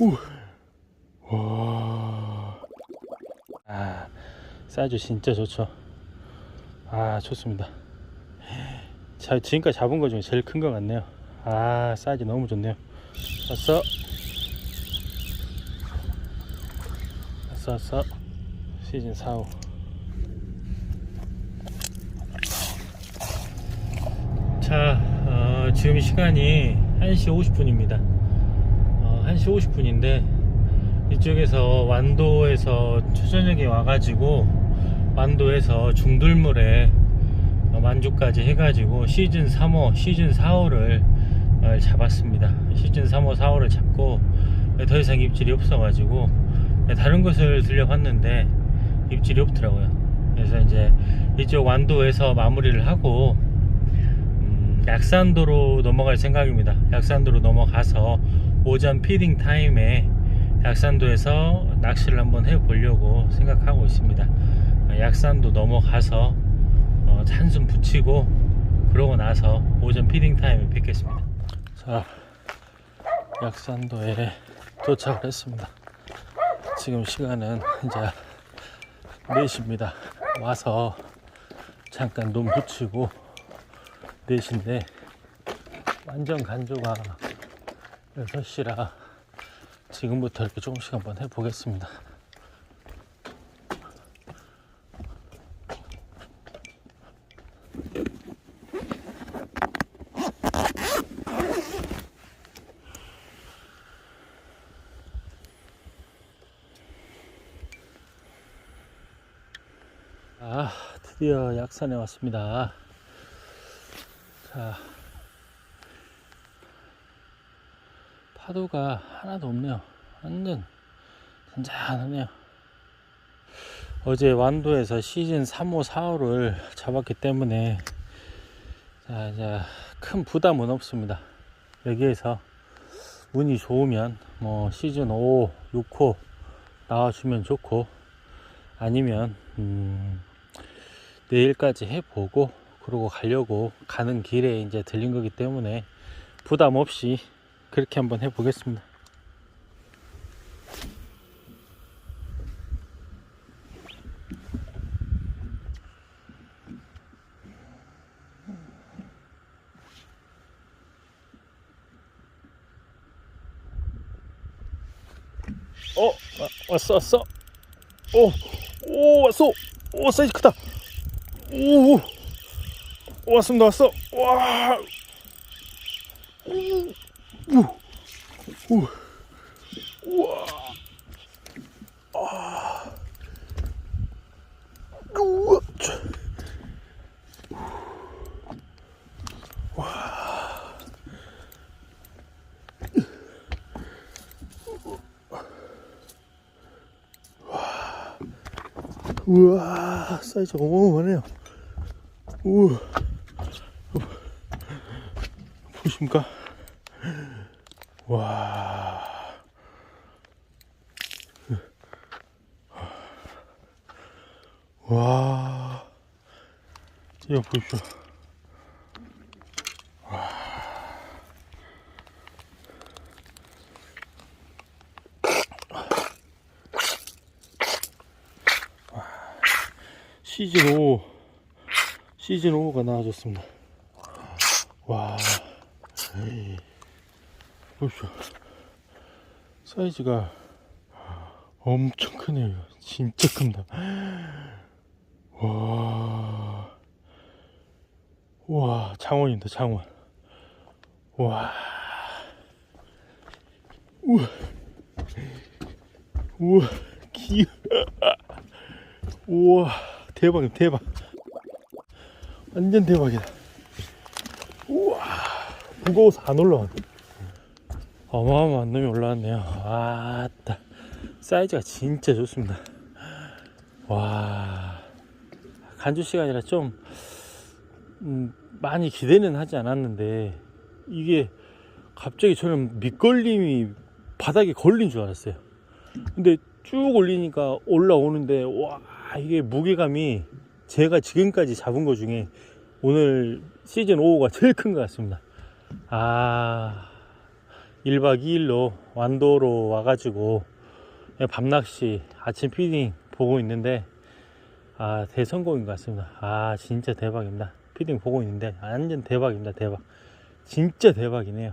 우. 와. 아, 사이즈 진짜 좋죠. 아, 좋습니다. 자, 지금까지 잡은 것 중에 제일 큰 것 같네요. 아, 사이즈 너무 좋네요. 왔어. 왔어, 왔어. 시즌 4, 5. 자, 어, 지금 시간이 1시 50분입니다. 어, 1시 50분인데, 이쪽에서 완도에서 초저녁에 와가지고, 완도에서 중들물에 어, 만주까지 해가지고 시즌 3호, 시즌 4호를 어, 잡았습니다. 시즌 3호, 4호를 잡고, 더 이상 입질이 없어가지고, 다른 것을 들려봤는데, 입질이 없더라고요. 그래서 이제 이쪽 완도에서 마무리를 하고, 음, 약산도로 넘어갈 생각입니다. 약산도로 넘어가서 오전 피딩 타임에 약산도에서 낚시를 한번 해보려고 생각하고 있습니다. 어, 약산도 넘어가서 어, 한숨 붙이고 그러고 나서 오전 피딩 타임에 뵙겠습니다. 자, 약산도에 도착을 했습니다. 지금 시간은 이제 4시입니다. 와서 잠깐 눈 붙이고 4시인데 완전 간조가 6시라 지금부터 이렇게 조금씩 한번 해보겠습니다. 아, 드디어 약산에 왔습니다. 자, 파도가 하나도 없네요. 완전 잔잔하네요. 어제 완도에서 시즌 3호, 4호를 잡았기 때문에 자, 이제 큰 부담은 없습니다. 여기에서 운이 좋으면 뭐 시즌 5, 6호 나와주면 좋고 아니면 음, 내일까지 해보고 그러고 가려고 가는 길에 이제 들린 거기 때문에 부담 없이 그렇게 한번 해보겠습니다. 어, 와- 왔어, 왔어. 오, 오, 왔어. 오, 사이즈 크다. 오, 오. 왔습니다, 왔어. 와. 오, 오, 오. 우와. 아. 우와. 차. 우와, 사이즈 어마어마하네요. 우와. 보십니까? 와. 와. 이거 보십시오. 시즌 5 시즌 5가 나와줬습니다. 와, 에이, 보십시오. 사이즈가 엄청 크네요. 진짜 큽니다. 와, 와, 장원입니다. 장원. 와, 우와, 우와, 귀. 우와 대박이다 대박 완전 대박이다 우와 무거워서 안 올라왔네 어마어마한 놈이 올라왔네요. 아따 사이즈가 진짜 좋습니다. 와. 간주 시간이라 좀 음, 많이 기대는 하지 않았는데 이게 갑자기 저는 밑걸림이 바닥에 걸린 줄 알았어요. 근데 쭉 올리니까 올라오는데 와 이게 무게감이 제가 지금까지 잡은 것 중에 오늘 시즌 5호가 제일 큰 것 같습니다. 아 1박 2일로 완도로 와가지고 밤낚시 아침 피딩 보고 있는데 아 대성공인 것 같습니다. 아 진짜 대박입니다. 피딩 보고 있는데 완전 대박입니다 대박. 진짜 대박이네요